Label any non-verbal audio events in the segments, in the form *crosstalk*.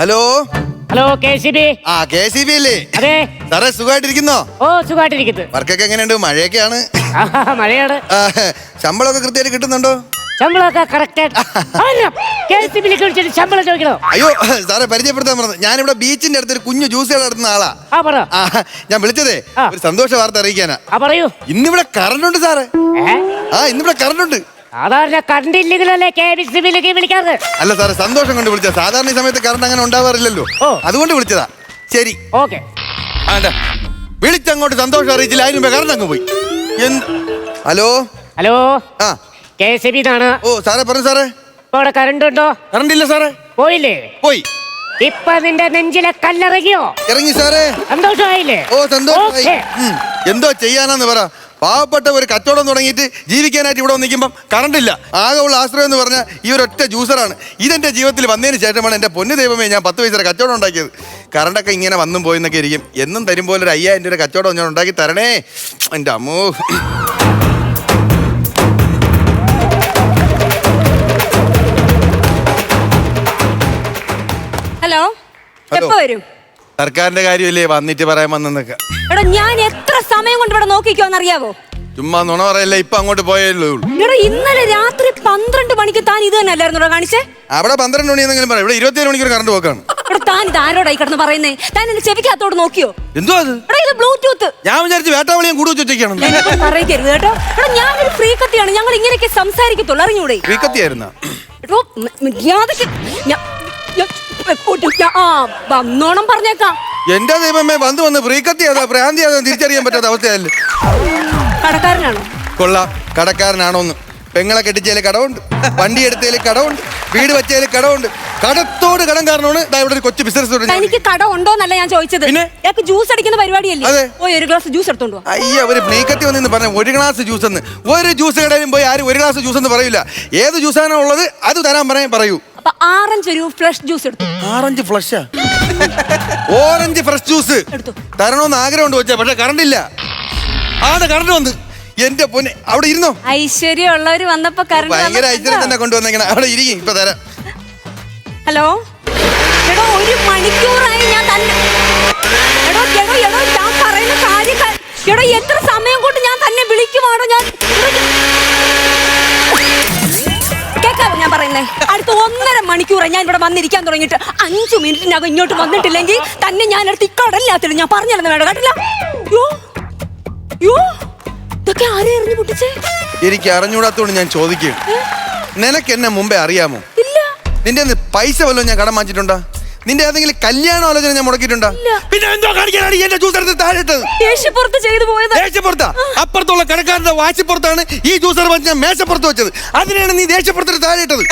Hello? Hello K C B? ആ K C B അല്ലേ? അതെ. സാറേ സുഖമായിട്ടിരിക്കുന്നോ? ഓ സുഖമായിട്ടിരിക്കുന്നു. വർക്കൊക്കെ എങ്ങനെയുണ്ട്? മഴയൊക്കെയാണ്. മഴയാണ്. ശമ്പളമൊക്കെ കൃത്യമായിട്ട് കിട്ടുന്നുണ്ടോ? ശമ്പളമൊക്കെ കറക്റ്റ് ശമ്പളം ചോദിക്കണോ? അയ്യോ സാറെ പരിചയപ്പെടുത്താൻ പറഞ്ഞു ഞാനിവിടെ ബീച്ചിന്റെ അടുത്ത് ഒരു കുഞ്ഞു ജ്യൂസ് നടത്തുന്ന ആളാ. ഞാൻ വിളിച്ചതേ ഒരു സന്തോഷ വാർത്ത അറിയിക്കാനാ. പറയൂ. ഇന്നിവിടെ കറണ്ട് ഉണ്ട് സാറേ. ആ ഇന്നിവിടെ കറണ്ട് ഉണ്ട്. സാധാരണ കണ്ടില്ലെങ്കിലല്ലേ കെ സി ബിയിലേക്ക് വിളിക്കാറ്? അല്ല സാറേ സന്തോഷം കൊണ്ട് വിളിച്ചത്. സാധാരണ ഈ സമയത്ത് കറണ്ട് അങ്ങനെ ഉണ്ടാവാറില്ലല്ലോ. ഓ. അതുകൊണ്ട് വിളിച്ചതാ. ശരി. ഓക്കെ. ആ, ദാ. വിളിച്ചങ്ങോട്ട് സന്തോഷം അറിയിച്ചില്ല. അതിന് മുമ്പേ കറണ്ട് അങ്ങ് പോയി. എന്ത്? ഹലോ? ഹലോ? ആ. കെ സി ബി എന്നാണ് ഓ സാറേ പറഞ്ഞു സാറേ. ഇപ്പൊ അവിടെ കറണ്ട് ഉണ്ടോ? കറണ്ട് ഇല്ല സാറേ. പോയില്ലേ? പോയി. ഇപ്പൊ നിന്റെ നെഞ്ചിലെ കല്ലിറങ്ങിയോ ഇറങ്ങി സാറേ. സന്തോഷമായില്ലേ? ഓ സന്തോഷമായി. ഉം. എന്തോ ചെയ്യാനാന്ന് പറ. പാവപ്പെട്ട ഒരു കച്ചവടം തുടങ്ങിയിട്ട് ജീവിക്കാനായിട്ട് ഇവിടെ നിൽക്കുമ്പം കറണ്ടില്ല ആകെ ഉള്ള ആശ്രയം എന്ന് പറഞ്ഞാൽ ഈ ഒരു ഒറ്റ ജ്യൂസറാണ് ഇതെന്റെ ജീവിതത്തിൽ വന്നതിന് ശേഷമാണ് എന്റെ പൊന്നു ദൈവമേ ഞാൻ പത്ത് പൈസ കച്ചവടം ഉണ്ടാക്കിയത്. കറണ്ടൊക്കെ ഇങ്ങനെ വന്നും പോയെന്നൊക്കെ ഇരിക്കും. എന്നും തരും പോലെ ഒരു അയ്യായിരം രൂപ കച്ചവടം ഞാൻ ഉണ്ടാക്കി തരണേ. എന്റെ അമ്മോ. Hello hello. എപ്പോ വരും? സർക്കാരിന്റെ കാര്യമല്ലേ? വന്നിട്ട് പറയാൻ വന്നെന്നൊക്കെ. എടാ ഞാൻ എത്ര സമയം കൊണ്ട് ഇവിടെ നോക്കിക്കോന്നറിയാവോ? ചുമ്മാ നുണ പറയല്ല ഇപ്പൊ അങ്ങോട്ട് പോയല്ലേ ഉള്ളൂ. എടാ ഇന്നലെ രാത്രി പന്ത്രണ്ട് മണിക്ക് താൻ ഇത് തന്നെ അല്ലായിരുന്നു കാണിച്ചേ? അവിടെ പന്ത്രണ്ട് മണി എന്തെങ്കിലും പറയാം. ഇവിടെ ഇരുപത്തിയേഴ് മണിക്കൂർ കറണ്ട് പോക്കാണ്. എടാ താൻ ഇത് ആരോടായി കിടന്ന് പറയുന്നേ? താൻ എന്റെ ചെവിക്കകത്തോട് നോക്കിയോ? എന്തോ അത്? എടാ ഇത് ബ്ലൂടൂത്ത്. ഞാൻ വിചാരിച്ചു വേട്ടാവളിയും കൂടി വെച്ചൊക്കെയാണ് എന്നെ പറയരുത് കേട്ടോ. എടാ ഞാനൊരു ഞങ്ങൾ ഇങ്ങനെയൊക്കെ സംസാരിക്കത്തുള്ളൂ. അറിഞ്ഞൂടെ? എടോ, വന്നോണം പറഞ്ഞേക്കാം. എന്റെ ദൈവമേ വന്ന് വന്ന് ഫ്രീക്കത്തി അതാ ഭ്രാന്തി തിരിച്ചറിയാൻ പറ്റാത്ത അവസ്ഥയല്ലേ കടക്കാരനാണോ? കൊള്ളാം കടക്കാരനാണോന്ന്. പെങ്ങളെ കെട്ടിച്ചതിൽ കടമുണ്ട് വണ്ടി എടുത്തതിൽ കടമുണ്ട് വീട് വെച്ചതിൽ കടമുണ്ട് കടത്തോട് കടം കാരണമാണ് ഇവിടെ ഒരു കൊച്ചു ബിസിനസ് എനിക്ക് കട ഉണ്ടോന്നല്ല ഞാൻ ചോദിച്ചത്? ഇയാൾക്ക് ജ്യൂസ് അടിക്കുന്ന പരിപാടിയല്ലേ? പോയി ഒരു ഗ്ലാസ് ജ്യൂസ് എടുത്തോണ്ട് അയ്യോ ഒരു ഫ്രീക്കത്തി വന്നെന്ന് പറഞ്ഞ ഒരു ഗ്ലാസ് ജ്യൂസ് എന്ന്. ഒരു ജ്യൂസ് കടയിലും പോയി ആരും ഒരു ഗ്ലാസ് ജ്യൂസ് എന്ന് പറയില്ല ഏത് ജ്യൂസാണോ ഉള്ളത് അത് തരാൻ പറയാൻ പറയൂ. അപ്പൊ ആറഞ്ച് ഒരു ഫ്ലഷ് ജ്യൂസ് എടുത്തു. ആറഞ്ച് ഫ്ലഷാ? Orange fresh juice. എടുത്തു. തരണമെന്ന് ആഗ്രഹമുണ്ട് വെച്ചാ പക്ഷെ കറണ്ട് ഇല്ല ആണ് കറണ്ട് വന്ന്. എന്റെ പൊന്നെ അവിടെ ഇരുന്നോ? ഐശ്വര്യം ഉള്ളവര് വന്നപ്പോ കറണ്ട് ഭയങ്കര ഐശ്വര്യം തന്നെ കൊണ്ടുവന്നേക്കണ. അവിടെ ഇരിക്കും ഇപ്പൊ തരാം. ഹലോ? എടോ ഒരു മണിക്കൂറായി ഞാൻ തന്നെ എടോ എടോ എടോ ഞാൻ പറയുന്ന കാര്യം എടോ എത്ര സമയം കൊണ്ട് ഞാൻ തന്നെ വിളിക്കുവാണോ? ഞാൻ പറയുന്നേ? അടുത്ത ഒന്നര മണിക്കൂറായി ഞാൻ ഇവിടെ വന്നിരിക്കാൻ തുടങ്ങിയിട്ട്. അഞ്ചു മിനിറ്റിനകം ഇങ്ങോട്ട് വന്നിട്ടില്ലെങ്കിൽ തന്നെ ഞാൻ അടുത്ത് ഇക്കടല്ലാത്തില്ല ഞാൻ പറഞ്ഞിരുന്നു വേണ്ട കേട്ടില്ല? യോ യോ ഇതൊക്കെ ആരെ എറിഞ്ഞു പൊട്ടിച്ചേ? എനിക്ക് അറിഞ്ഞൂടാത്തോണ്ട് ഞാൻ ചോദിക്കും. നിനക്ക് എന്നെ മുമ്പേ അറിയാമോ? നിന്റെ പൈസ വല്ലതും ഞാൻ കടം വാങ്ങിച്ചിട്ടുണ്ടാ? നിന്റെ ഏതെങ്കിലും കല്യാണ ആലോചന ഞാൻ മുടക്കിയിട്ടുണ്ടാ. പിന്നെ എന്തോ കാണിക്കാനാണ് എന്റെ ജ്യൂസ് എടുത്ത് താഴെ ഇട്ടത് ദേഷ്യപ്പുറത്ത് ചെയ്തു പോയത്. അപ്പുറത്തുള്ള കടക്കാരന്റെ വാശിപ്പുറത്താണ് ഈ ജ്യൂസർ ഞാൻ മേശപ്പുറത്ത് വെച്ചത്. അതിനാണ് നീ ദേഷ്യപ്പുറത്തിന് താഴെട്ടത്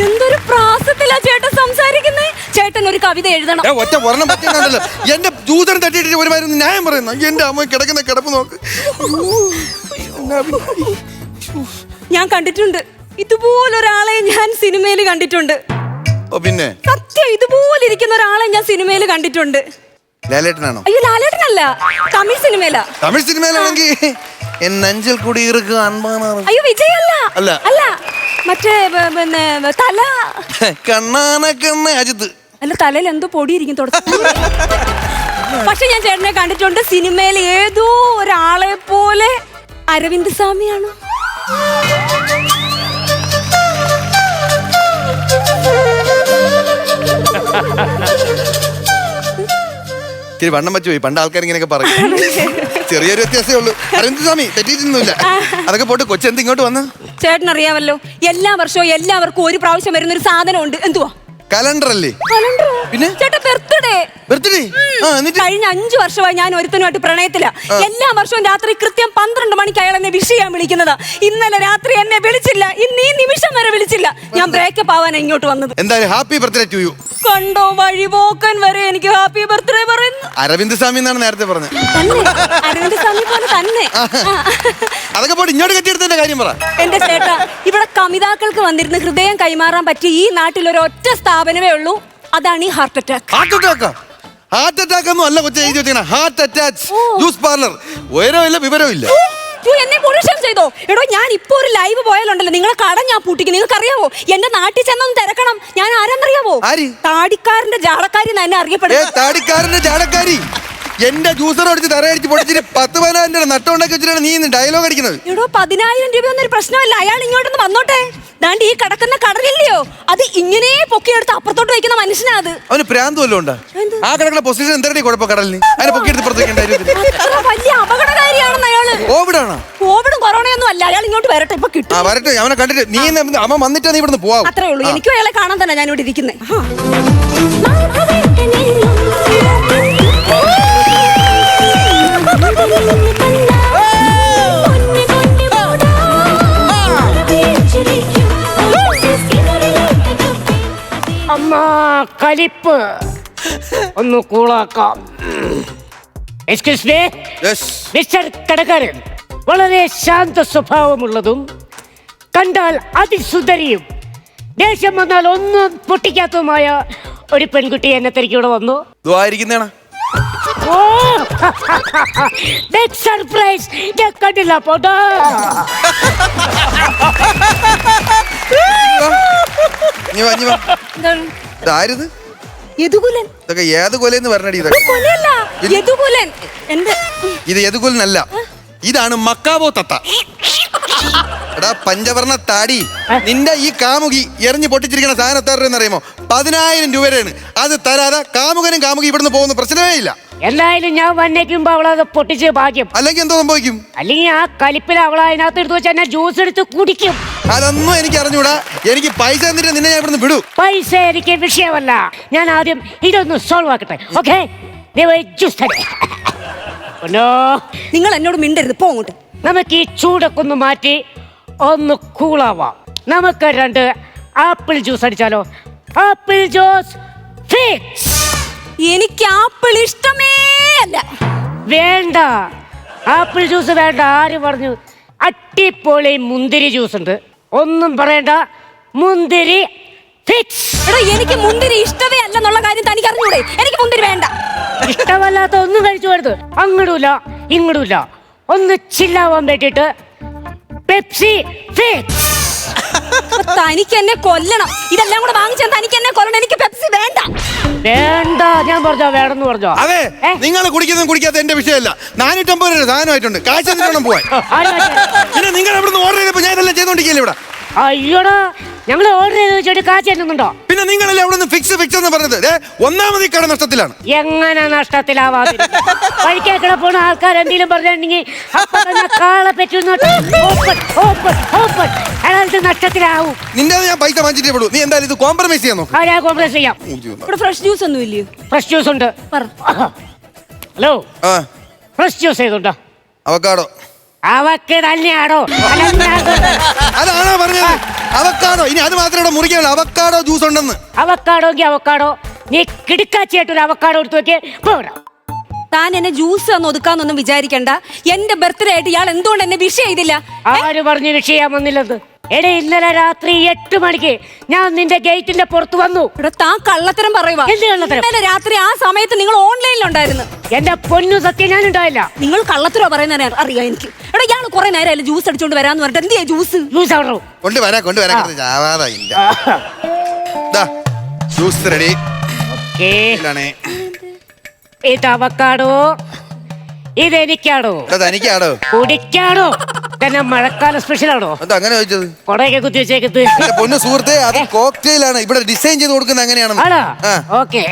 എന്തൊരു പ്രാസത്തിലാ ചേട്ടൻ സംസാരിക്കുന്നേ. ചേട്ടൻ ഒരു കവിത എഴുതണം. ഏ, ഒറ്റ വർണം പറ്റുന്നുണ്ടല്ലോ എന്റെ ജൂതൻ തട്ടിയിട്ട് ഒരുമാതിരി ന്യായം പറയുന്നു. എന്റെ അമ്മ കിടക്കുന്ന കിടപ്പ് നോക്ക്. ഞാൻ കണ്ടിട്ടുണ്ട്. ഇതുപോലൊരാളെ ഞാൻ സിനിമയിൽ കണ്ടിട്ടുണ്ട്. പിന്നെ? സത്യം ഇതുപോലെ ഇരിക്കുന്ന ഒരാളെ ഞാൻ സിനിമയിൽ കണ്ടിട്ടുണ്ട്. ലാലേട്ടനാണോ? അയ്യോ ലാലേട്ടനല്ല. തമിഴ് സിനിമയിലാ. തമിഴ് സിനിമയിലാണെങ്കിൽ നെഞ്ചിൽ കൂടി അയ്യോ വിജയല്ല. അല്ല. അല്ല മറ്റേ പിന്നെ തല. കണ്ണാന കണ്ണ അജിത്ത്. അല്ല തലയിൽ എന്തോ പൊടിയിരിക്കും തുടച്ചു. *laughs* പക്ഷെ ഞാൻ ചേട്ടനെ കണ്ടിട്ടുണ്ട്. സിനിമയിൽ ഏതോ ഒരാളെ പോലെ അരവിന്ദ് സ്വാമിയാണോ. ഇത്തിരി വണ്ണം വെച്ച് പോയി പണ്ട് ആൾക്കാർ ഇങ്ങനെയൊക്കെ പറയും. ചെറിയൊരു വ്യത്യാസമേ ഉള്ളൂ. അരവിന്ദ് സ്വാമി? തെറ്റിയിട്ടൊന്നുമില്ല അതൊക്കെ പോട്ട് കൊച്ചെന്ത് ഇങ്ങോട്ട് വന്ന്? ചേട്ടൻ അറിയാമല്ലോ എല്ലാ വർഷവും എല്ലാവർക്കും ഒരു പ്രാവശ്യം വരുന്ന ഒരു സാധനം ഉണ്ട് എന്തുവാ? കലണ്ടർ അല്ലേ? പിന്നെ? ചേട്ടാ ബർത്ത്ഡേ. ബർത്ത്ഡേ? കഴിഞ്ഞ അഞ്ചു വർഷമായി ഞാൻ ഒരുത്തനുമായിട്ട് പ്രണയത്തില. എല്ലാ വർഷവും രാത്രി കൃത്യം പന്ത്രണ്ട് മണിക്ക് അയാൾ എന്നെ വിഷ് ചെയ്യാൻ വിളിക്കുന്നതാ. ഇന്നലെ രാത്രി എന്നെ വിളിച്ചില്ല. ഇന്ന് ഈ നിമിഷം വരെ വിളിച്ചില്ല. ഞാൻ ബ്രേക്കപ്പ് ആവാൻ ഇങ്ങോട്ട് വന്നത്. എന്തായാലും ഹാപ്പി ബർത്ത്ഡേ ടു യു. കണ്ടോ വഴിപോക്കൻ വരെ എനിക്ക് ഹാപ്പി ബർത്ത്ഡേ പറയുന്നു. അരവിന്ദ് സ്വാമി എന്നാണ് നേരത്തെ പറഞ്ഞത്. അരവിന്ദ് സ്വാമി പോലെ തന്നെ. അതൊക്കെ ഇങ്ങോട്ട് കെട്ടിയെടുത്തതിന്റെ കാര്യം പറ. എന്റെ ചേട്ടാ ഇവിടെ കമിതാക്കൾക്ക് വന്നിരുന്ന് ഹൃദയം കൈമാറാൻ പറ്റിയ ഈ നാട്ടിൽ ഒരു ഒറ്റ സ്ഥാപനമേ ഉള്ളൂ. അതാണ് ഈ heart attack heart attack heart attack ഒന്നും അല്ല കൊച്ചു എഴുതി വെച്ചാൽ ഹാർട്ട് അറ്റാച്ച് ഓ. ജ്യൂസ് പാർലർ ഉയരമില്ല വിവരമില്ല യ്യോ, എന്നെ പുരുഷം ചെയ്തോ? എടോ ഞാൻ ഇപ്പോൾ ഒരു ലൈവ് പോയാലുണ്ടല്ലോ. നിങ്ങളെ കട ഞാൻ പൂട്ടിക്കും. നിങ്ങൾക്ക് അറിയാവോ എന്റെ നാട്ടിൽ ചെന്നൊന്ന് തിരക്കണം. ഞാൻ ആരെന്നറിയാവോ? ആര്? താടിക്കാരന്റെ ജാടക്കാരി എന്നെ ഏ അറിയപ്പെടുന്നത് താടിക്കാരന്റെ ചാടക്കാരി എന്റെ ജ്യൂസർ അടിച്ച് തറയടിച്ച് പൊടിച്ചിട്ട് പത്ത് പതിനായിരം രൂപ നട്ടം ഉണ്ടാക്കി വെച്ചിട്ടാണ് നീ ഇന്ന് ഡയലോഗ് അടിക്കുന്നത്. എടോ പതിനായിരം രൂപയൊന്നും ഒരു പ്രശ്നമല്ല. അയാൾ ഇങ്ങോട്ടൊന്ന് വന്നോട്ടെ. ദാണ്ട് ഈ കടക്കുന്ന കടലില്ലയോ അത് ഇങ്ങനെ പൊക്കിയെടുത്ത് അപ്പുറത്തോട്ട് വയ്ക്കുന്ന മനുഷ്യനാ അത്. അവന് പ്രാന്ത് വല്ലതും ഉണ്ടാ? ആ കിടക്കുന്ന പൊസിഷൻ എന്തായാലും കുഴപ്പം കടലിന്? അതിനെ പൊക്കിയെടുത്ത് പുറത്തേക്ക് അത്ര വലിയ അപകടകാരിയാണെന്ന് അയാൾ. കോവിഡാണ് കോവിഡും കൊറോണയൊന്നും അല്ല. അയാൾ ഇങ്ങോട്ട് വരട്ടെ ഇപ്പൊ കിട്ടും. ആ വരട്ടെ. അവനെ കണ്ടിട്ട് നീ ഇന്ന് അവൻ വന്നിട്ടാ നീ ഇവിടുന്ന് പോവാം? അത്രേ ഉള്ളൂ. എനിക്കും അയാളെ കാണാൻ തന്നെ ഞാൻ ഇവിടെ ഇരിക്കുന്നത് കലിപ്പ് ഒന്ന് കൂളാക്കാം. എക്സ്ക്യൂസ് മീ മിസ്റ്റർ കടക്കാരൻ വളരെ ശാന്ത സ്വഭാവമുള്ളതും കണ്ടാൽ അതിസുന്ദരിയും. ദേഷ്യം വന്നാൽ ഒന്നും പൊട്ടിക്കാത്തതുമായ ഒരു പെൺകുട്ടി എന്നെ തിരക്കി ഇവിടെ വന്നു. ദ്വാരിക്കുന്നേണ ഓ സർപ്രൈസ് ഞാൻ കണ്ടില്ല പോട്ടോ നീ വാ നീ വാ. ഇതാരിത്? യദുകുലൻ. ഇതൊക്കെ ഏത് കൊലയെന്ന് പറഞ്ഞടി ഇതൊക്കെ. കൊലയല്ല. യദുകുലൻ. എന്റെ ഇത് അല്ല ഇതാണ് മക്കാവോ തത്ത. എടാ പഞ്ചവർണ താടി. നിന്റെ ഈ കാമുകി എറിഞ്ഞു പൊട്ടിച്ചിരിക്കുന്ന സാധനം എത്ര രൂപ അറിയുമോ? പതിനായിരം രൂപയാണ്. അത് തരാതെ കാമുകനും കാമുകി ഇവിടുന്ന് പോകുന്ന പ്രശ്നമേ ഇല്ല. എന്തായാലും ഞാൻ വന്നേക്കുമ്പോ അവളത് പൊട്ടിച്ച് ഭാഗ്യം. അല്ലെങ്കിൽ എന്തോ സംഭവിക്കും? അല്ലെങ്കിൽ ആ കലിപ്പിൽ അവൾ അതിനകത്ത് എടുത്ത് വെച്ച് എന്നെ ജ്യൂസ് എടുത്ത് കുടിക്കും. അതൊന്നും എനിക്ക് അറിഞ്ഞൂടാ എനിക്ക് പൈസ തന്നിട്ട് നിന്നെ ഞാൻ ഇവിടുന്ന് വിടൂ. പൈസ എനിക്ക് വിഷയമല്ല. ഞാൻ ആദ്യം ഇതൊന്ന് സോൾവ് ആക്കട്ടെ ഓക്കെ നിങ്ങൾ എന്നോട് മിണ്ടരുത് പോ അങ്ങോട്ട്. നമുക്ക് ഈ ചൂടൊക്കെ ഒന്ന് മാറ്റി ഒന്ന് കൂളാവാം നമുക്ക് രണ്ട് ആപ്പിൾ ജ്യൂസ് അടിച്ചാലോ? ആപ്പിൾ ജ്യൂസ് ഫിക്സ് എനിക്ക് ആപ്പിൾ ഇഷ്ടമേ അല്ല. വേണ്ട. ആപ്പിൾ ജ്യൂസ് വേണ്ട. ആര് പറഞ്ഞു? അട്ടിപ്പൊളി മുന്തിരി ജ്യൂസ് ഉണ്ട്. ഒന്നും പറയണ്ട. മുന്തിരി എടോ എനിക്ക് മുന്തിരി ഇഷ്ടമേ അല്ലെന്നുള്ള കാര്യം തനിക്ക് അറിഞ്ഞൂടെ എനിക്ക് മുന്തിരി വേണ്ട. ഇഷ്ടമല്ലാത്ത ഒന്നും കഴിച്ചു വരുത് അങ്ങടുമില്ല ഇങ്ങടുമില്ല ഒന്ന് ചില്ലാവാൻ വേണ്ടിയിട്ട് പെപ്സി തനിക്ക് എന്നെ കൊല്ലണം. ഇതെല്ലാം കൂടെ വാങ്ങിച്ചാൽ തനിക്ക് എന്നെ കൊല്ലണം. എനിക്ക് പെപ്സി വേണ്ട. വേണ്ട. ഞാൻ പറഞ്ഞോ വേണമെന്ന് പറഞ്ഞോ? അതെ നിങ്ങൾ കുടിക്കുന്നതും കുടിക്കാത്ത എന്റെ വിഷയമല്ല. നാനൂറ്റമ്പത് രൂപ സാധനമായിട്ടുണ്ട്. കാശ് വേണം പോവാൻ. പിന്നെ നിങ്ങൾ ഇവിടുന്ന് ഓർഡർ ചെയ്തപ്പോ ഞാൻ ഇതെല്ലാം ചെയ്തോണ്ടിരിക്കില്ല ഇവിടെ? അയ്യോടാ. ഞങ്ങൾ ഓർഡർ ചെയ്ത് വെച്ചിട്ട് കാശ് തരുന്നുണ്ടോ? പിന്നെ നിങ്ങളല്ലേ അവിടെ നിന്ന് ഫിക്സ് ഫിക്സ് എന്ന് പറഞ്ഞത്? ദേ, ഒന്നാമത് ഈ കട നഷ്ടത്തിലാണ്. എങ്ങനെ നഷ്ടത്തിലാവാതെ വഴിക്കേ പോണ ആൾക്കാർ എന്തെങ്കിലും പറഞ്ഞിട്ടുണ്ടെങ്കിൽ അപ്പൊ തന്നെ കാളെ പറ്റുന്നോട്ട് ഓപ്പൺ ഓപ്പൺ ഓപ്പൺ. അയാൾക്ക് നഷ്ടത്തിലാവും. നിന്റെ ഞാൻ പൈസ വാങ്ങിച്ചിട്ടേ വിടൂ നീ എന്തായാലും ഇത് കോംപ്രമൈസ് ചെയ്യാൻ നോക്ക്. ആരാ കോംപ്രമൈസ് ചെയ്യാം. ഇവിടെ ഫ്രഷ് ജ്യൂസ് ഒന്നും ഇല്ലയോ? ഫ്രഷ് ജ്യൂസ് ഉണ്ട്. പറ. ഹലോ ആ. ഫ്രഷ് ജ്യൂസ് ചെയ്തുണ്ടോ അവക്കാടോ അവക്ക് തന്നെയാണോ അതാണോ പറഞ്ഞത്. അവക്കാടോ? ഇനി അത് മാത്രമേ ഇവിടെ മുറിക്കാനുള്ളൂ. അവക്കാടോ ജ്യൂസ് ഉണ്ടെന്ന്. അവക്കാടോങ്കി അവക്കാടോ. നീ കിടുക്കാച്ചിയായിട്ട് ഒരു അവക്കാടോ എടുത്തു നോക്കിയേ പോടാ താൻ എന്നെ ജ്യൂസ് തന്ന് ഒതുക്കാന്നൊന്നും വിചാരിക്കണ്ട. എന്റെ ബർത്ത്ഡേ ആയിട്ട് ഇയാൾ എന്തുകൊണ്ട് എന്നെ വിഷ് ചെയ്തില്ല? ആര് പറഞ്ഞു വിഷയം വന്നില്ലെന്ന് എടേ ഇന്നലെ രാത്രി എട്ട് മണിക്ക് ഞാൻ നിന്റെ ഗേറ്റിന്റെ പുറത്ത് വന്നു. ഇവിടെ താൻ കള്ളത്തരം പറയുവാ. എന്ത് കള്ളത്തരം? ഇന്നലെ രാത്രി ആ സമയത്ത് നിങ്ങൾ ഓൺലൈനിലുണ്ടായിരുന്നു. എന്റെ പൊന്നു സത്യം ഞാൻ ഉണ്ടായില്ല നിങ്ങൾ കള്ളത്തരോ പറയുന്ന അറിയാം എനിക്ക്. എടാ ഇയാൾ കുറെ നേരം ജ്യൂസ് അടിച്ചോണ്ട് വരാന്ന് പറഞ്ഞിട്ട്? എന്തിയാ ജ്യൂസ് ജ്യൂസ് ആണോ കൊണ്ടുവരാ കൊണ്ടുവരാ ദാ, ജ്യൂസ് റെഡി ഇത് അവക്കാടോ? എടാ തനിക്കാടോ? കുടിക്കാണോ തന്നെ മഴക്കാല സ്പെഷ്യൽ ആണോ? എന്താ അങ്ങനെ ചോദിച്ചത്? കൊടയൊക്കെ കുത്തി വെച്ചേക്കത്ത്. എന്റെ പൊന്നു സുഹൃത്തെ അത് കോക്ടെയിൽ ആണ്. ഇവിടെ ഡിസൈൻ ചെയ്ത് കൊടുക്കുന്നത് അങ്ങനെയാണെന്ന് ആണോ? ആ. ഓക്കെ.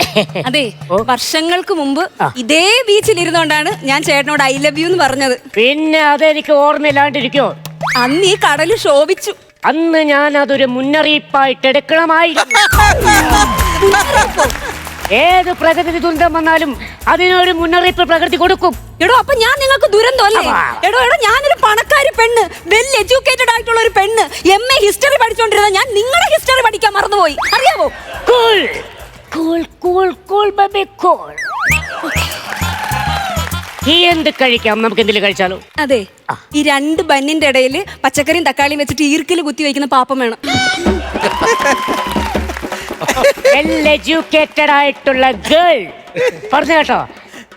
അതെ വർഷങ്ങൾക്ക് മുമ്പ് ഇതേ ബീച്ചിൽ ഇരുന്നോണ്ടാണ് ഞാൻ ചേട്ടനോട് ഐ ലവ് യു എന്ന് പറഞ്ഞത്. പിന്നെ അതെനിക്ക് ഓർമ്മയില്ലാണ്ടിരിക്കോ? അന്ന് ഈ കടൽ ശോഭിച്ചു. അന്ന് ഞാൻ അതൊരു മുന്നറിയിപ്പായിട്ട് എടുക്കണമായിരുന്നു *laughs* ഏത് പ്രകൃതി ദുരന്തം വന്നാലും അതിനൊരു മുന്നറിയിപ്പ് പ്രകൃതി കൊടുക്കും. എടോ അപ്പൊ ഞാൻ നിങ്ങൾക്ക് ദുരന്തം അല്ലേ? അവാ. എടോ എടോ ഞാനൊരു പണക്കാരി പെണ്ണ് വെൽ എഡ്യൂക്കേറ്റഡ് ആയിട്ടുള്ള ഒരു പെണ്ണ് എം എ ഹിസ്റ്ററി പഠിച്ചോണ്ടിരുന്ന ഞാൻ നിങ്ങളുടെ ഹിസ്റ്ററി പഠിക്കാൻ മറന്നുപോയി. അറിയാവോ? Cool cool cool cool baby cool ഈ എന്ത് കഴിക്കാം? നമുക്ക് എന്തെങ്കിലും കഴിച്ചാലോ? അതെ ഈ രണ്ട് ബന്നിന്റെ ഇടയിൽ പച്ചക്കറിയും തക്കാളിയും വെച്ചിട്ട് ഈർക്കിൽ കുത്തി വയ്ക്കുന്ന പാപ്പം വേണം. *laughs* എഡ്യൂക്കേറ്റഡ് ആയിട്ടുള്ള ഗേൾ പറഞ്ഞു കേട്ടോ?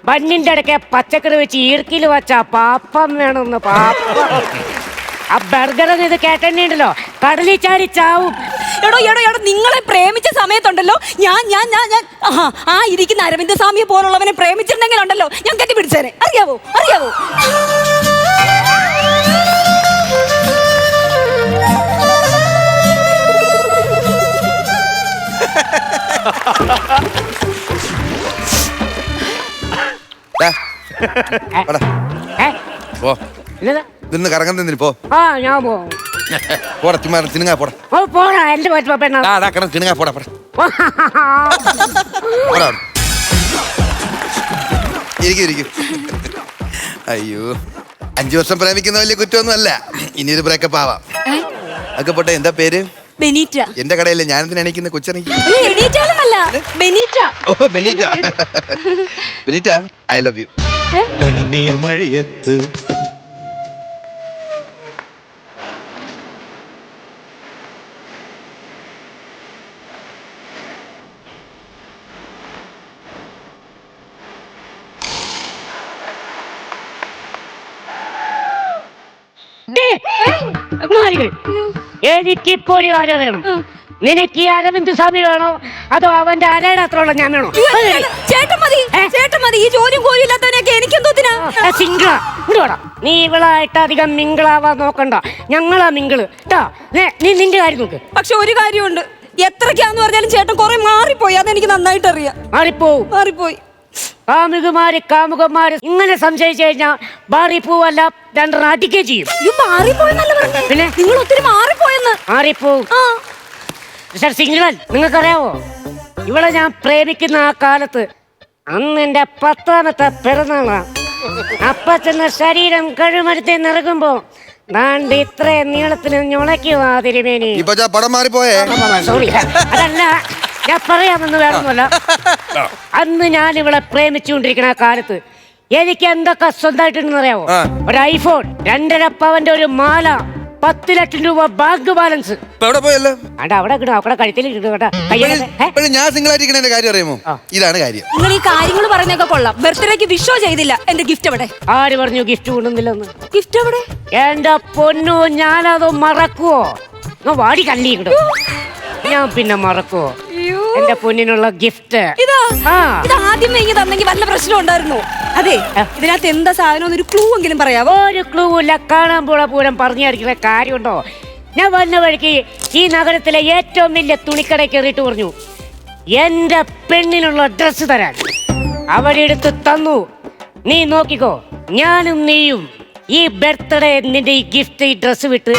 മണ്ണിന്റെ ഇടയ്ക്ക് പച്ചക്കറി വെച്ച് ഈർക്കിൽ വച്ച പാപ്പം വേണമെന്ന് പാപ്പം. ആ ബർഗർ ഇത് കേട്ടണ്ടല്ലോ കടലിൽ ചാടി ചാവും. എടോ എടോ എടോ നിങ്ങളെ പ്രേമിച്ച സമയത്തുണ്ടല്ലോ. ഞാൻ ഞാൻ ഞാൻ ഞാൻ ആഹാ, ആ ഇരിക്കുന്ന അരവിന്ദ സ്വാമിയെ പോലുള്ളവനെ പ്രേമിച്ചിട്ടുണ്ടെങ്കിൽ ഉണ്ടല്ലോ ഞാൻ കെട്ടി പിടിച്ചേനെ അറിയാവോ? അറിയാവോ? പോ. ഇല്ലതാ? നിന്ന് കറങ്ങാൻ പോ. ആ ഞാൻ പോവും പോടാ ചുമ്മാ തിന്നുങ്ങാ പോടാ. ഓ പോടാ എന്റെ പറ്റുമ്പോ പെണ്ണ ആ അതാ കിടന്ന് തിന്നുങ്ങാ പോടാ പോടാ. പോടാ അവിടെ. ഇരിക്കും ഇരിക്കും. അയ്യോ. അഞ്ചു വർഷം പ്രേമിക്കുന്ന വലിയ കുറ്റമൊന്നും അല്ല ഇനിയൊരു ബ്രേക്കപ്പ് ആവാം. അതൊക്കെ പോട്ടെ എന്താ പേര്? ബെനീറ്റ. എന്റെ കടയിലെ ഞാൻ എണീക്കുന്ന? Benita. Oh Benita. Benita I love you. മാറികൾ. എനിക്കിപ്പോ ഒരു കാര്യം വേണം നിനക്ക് ഈ അരവിന്ദ് സ്വാമി വേണോ? അതോ അവന്റെ അരയുടെ ഞാൻ വേണോ? ചേട്ടൻ മതി? ചേട്ടൻ മതി. ഈ ചോദ്യം കോലും ഇല്ലാത്തവനെയൊക്കെ എനിക്കെന്തോത്തിനാ സിംഗിളാ. ഇങ്ങോട്ടാ നീ ഇവളായിട്ട് അധികം മിങ്കിളാവാൻ നോക്കണ്ട. ഞങ്ങളാ മിങ്കിൾ. ട്ടാ നീ നിന്റെ കാര്യം നോക്ക്. പക്ഷെ ഒരു കാര്യമുണ്ട്. എത്രക്കാന്ന് പറഞ്ഞാലും ചേട്ടൻ കുറെ മാറിപ്പോയി. അതെനിക്ക് നന്നായിട്ട് അറിയാം മാറിപ്പോവും. മാറിപ്പോയി. കാമുകുമാര് കാമുകന്മാര് ഇങ്ങനെ സംശയിച്ചു കഴിഞ്ഞാൽ മാറിപ്പോവല്ല രണ്ടെണ്ണം അടിക്കുകയും ചെയ്യും. പിന്നെ? നിങ്ങൾ ഒത്തിരി മാറിപ്പോയെന്ന് മിസ്റ്റർ സിംഗിളൻ നിങ്ങൾക്കറിയാവോ? ഇവളെ ഞാൻ പ്രേമിക്കുന്ന ആ കാലത്ത് അന്ന് എന്റെ പത്താമത്തെ പിറന്നാളാ. അപ്പ ചെന്ന ശരീരം കഴുമരത്തെ നിറകുമ്പോ ദാണ്ട് ഇത്രയും നീളത്തിന് ഞുളയ്ക്കുവാ തിരുമേനി പടം മാറിപ്പോയേ. സോറി അതല്ല ഞാൻ പറയാമെന്ന് വേറൊന്നുമല്ല. അന്ന് ഞാൻ ഇവളെ പ്രേമിച്ചുകൊണ്ടിരിക്കുന്ന ആ കാലത്ത് എനിക്ക് എന്തൊക്കെ സ്വന്തമായിട്ടുണ്ടെന്ന് അറിയാമോ ഒരു ഐഫോൺ രണ്ടര പവന്റെ ഒരു മാല പത്ത് ലക്ഷം രൂപ ബാങ്ക് ബാലൻസ്. ഇപ്പൊ എവിടെ പോയല്ലോ? അണ്ട അവിടെ അവിടെ കഴുത്തിൽ ഞാൻ സിംഗിൾ ആയിട്ടിരിക്കണ കാര്യം അറിയാമോ? ഇതാണ് കാര്യം. നിങ്ങൾ ഈ കാര്യങ്ങൾ പറയുന്നൊക്കെ കൊള്ളാം. ബർത്ത്ഡേക്ക് വിഷോ ചെയ്തില്ല. എന്റെ ഗിഫ്റ്റ് എവിടെ ആര് പറഞ്ഞു ഗിഫ്റ്റ് കൊണ്ടുവന്നില്ലെന്ന്? ഗിഫ്റ്റ് എവിടെ എന്റെ പൊന്നു ഞാനത് മറക്കുവോ? ഞാൻ വാടി കള്ളി കിട്ടും ഞാൻ പിന്നെ മറക്കുവോ? എന്റെ പൊന്നിനുള്ള ഗിഫ്റ്റ് ഇതാ ആ. ഇത് ആദ്യമേ ഇങ്ങനെ തന്നെങ്കിൽ വല്ല പ്രശ്നം ഉണ്ടായിരുന്നു? അതെ. ഇതിനകത്ത് എന്താ സാധനം? ഒരു ക്ലൂ എങ്കിലും പറയാവോ? ഒരു ക്ലൂ ഇല്ല. കാണാൻ പോള പോലും പറഞ്ഞു തരിക്കുന്ന കാര്യമുണ്ടോ? ഞാൻ വന്ന വഴിക്ക് ഈ നഗരത്തിലെ ഏറ്റവും വലിയ തുണിക്കട കയറിയിട്ട് പറഞ്ഞു എന്റെ പെണ്ണിനുള്ള ഡ്രസ്സ് തരാൻ അവരെടുത്ത് തന്നു. നീ നോക്കിക്കോ ഞാനും നീയും ഈ ബർത്ത്ഡേ നിന്റെ ഈ ഗിഫ്റ്റ് ഈ ഡ്രസ്സ് വിട്ട്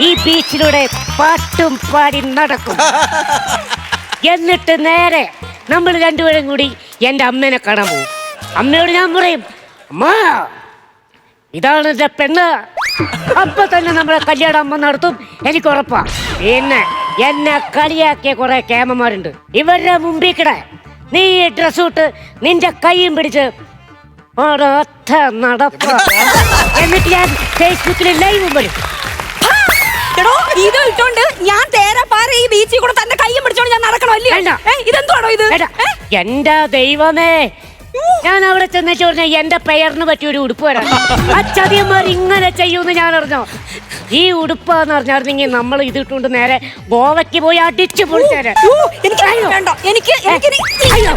ഈ ബീച്ചിലൂടെ പാട്ടും പാടി നടക്കും. *laughs* എന്നിട്ട് നേരെ നമ്മൾ രണ്ടുപേരും കൂടി എന്റെ അമ്മേനെ കാണാൻ പോകും. അമ്മയോട് ഞാൻ പറയും അമ്മ ഇതാണ് എന്റെ പെണ്ണ്. അപ്പൊ തന്നെ നമ്മളെ കല്യാണം അമ്മ നടത്തും. എനിക്ക് ഉറപ്പാ. പിന്നെ എന്നെ കളിയാക്കിയ കുറെ കേമന്മാരുണ്ട് ഇവരുടെ മുമ്പിൽ കിട. നീ ഈ ഡ്രസ് ഇട്ട് നിന്റെ കൈയും പിടിച്ച് ഒരൊറ്റ നടപ്പ. *laughs* എന്നിട്ട് ഞാൻ ഫേസ്ബുക്കിൽ ലൈവ് വരും എടോ ഇത് ഇട്ടോണ്ട് ഞാൻ തേരാ പാര ഈ ബീച്ചിൽ കൂടെ തന്നെ കയ്യും ഞാൻ അല്ലേ വേണ്ട. ഇത്? എന്റെ ദൈവമേ. ഞാൻ അവിടെ ചെന്നിട്ട് പറഞ്ഞ എന്റെ പെയറിന് പറ്റിയ ഒരു ഉടുപ്പ് വരാം ആ ചതിയന്മാർ ഇങ്ങനെ ചെയ്യൂന്ന് ഞാൻ അറിഞ്ഞോ? ഈ ഉടുപ്പ് എന്ന് പറഞ്ഞായിരുന്നെങ്കിൽ നമ്മൾ ഇത് ഇട്ടുകൊണ്ട് നേരെ ഗോവയ്ക്ക് പോയി അടിച്ചു പൊളിച്ചേരെ. യ്യോ, എനിക്ക് വേണ്ട എനിക്ക്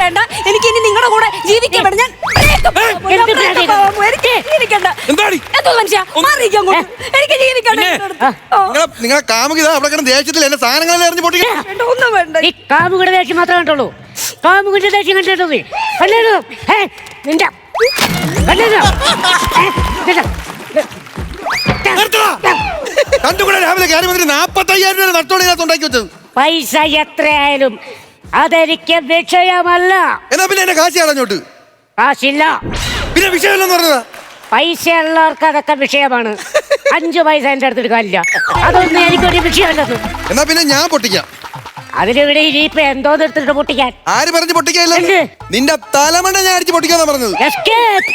വേണ്ട. എനിക്ക് ഇനി നിങ്ങളുടെ കൂടെ ജീവിക്കാൻ വേണ്ട. ഞാൻ breakup ആവാൻ പോവാ, എന്ത് breakup breakup? ആവാൻ പോവാ, എനിക്ക് ജീവിക്കണ്ട. എന്താടി? എന്തോ മനുഷ്യ മാറിയിരിക്കാൻ അങ്ങോട്ട്. എനിക്ക് ജീവിക്കണ്ട പിന്നെ? നിങ്ങളുടെ അടുത്ത്. ഓ, നിങ്ങളെ നിങ്ങളെ കാമുകിത അവിടെ കിടന്ന് ദേഷ്യത്തിൽ എന്റെ സാധനങ്ങളെല്ലാം എറിഞ്ഞ് പൊട്ടിക്കണം വേണ്ട ഒന്നും വേണ്ട. ഈ കാമുകിയുടെ ദേഷ്യം മാത്രമേ കണ്ടുള്ളൂ. കാമുകിന്റെ ദേഷ്യം കണ്ടിട്ടു നീ. കണ്ടോ ഏ നിന്റെ കണ്ടോ കണ്ടുകൂടെ രാവിലെ കാര്യം വന്നിട്ട് നാപ്പത്തയ്യായിരം രൂപ നഷ്ടോടെ ഇതിനകത്ത് ഉണ്ടാക്കി വെച്ചത്. പൈസ എത്രയായാലും അതെനിക്ക് വിഷയമല്ല. എന്നാ പിന്നെ എന്റെ കാശി അടഞ്ഞോട്ട് കാശില്ല. പിന്നെ വിഷയമല്ലെന്ന് പറഞ്ഞതാ. പൈസ ഉള്ളവർക്ക് അതൊക്കെ വിഷയമാണ്. അഞ്ചു പൈസ എന്റെ അടുത്ത് എടുക്കാനില്ല. അതൊന്നും എനിക്കൊരു വിഷയമല്ലെന്ന് എന്നാ പിന്നെ ഞാൻ പൊട്ടിക്കാം. അതിലിവിടെ ഇനിയിപ്പൊ എന്തോന്ന് എടുത്തിട്ട് പൊട്ടിക്കാൻ? ആര് പറഞ്ഞു പൊട്ടിക്കാല്ല? നിന്റെ തലമണ്ട ഞാൻ അടിച്ച് പൊട്ടിക്കാന്നാ പറഞ്ഞത്. Escape!